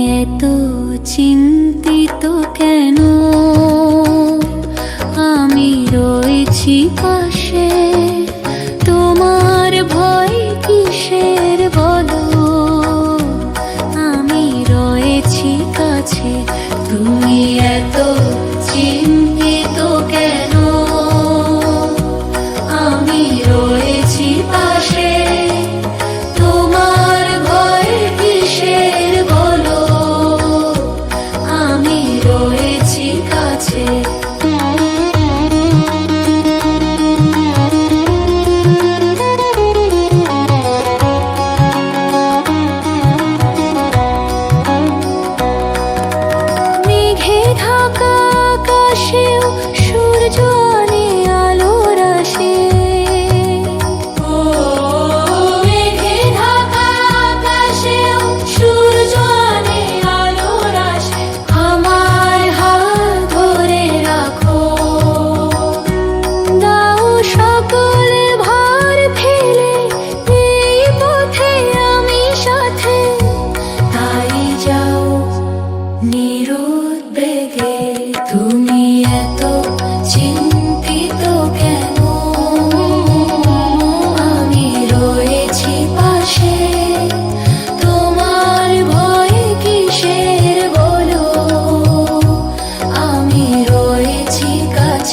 এত চিন্তিত কেন? আমি রয়েছি পাশে তোমার ভয় কিসে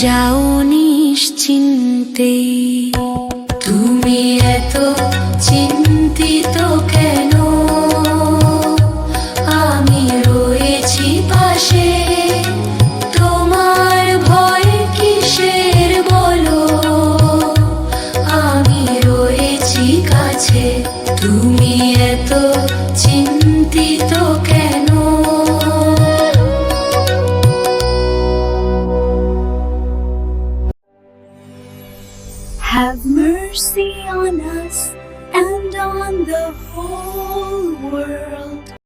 যাও নিশ্চিন্তে। mercy on us and on the whole world.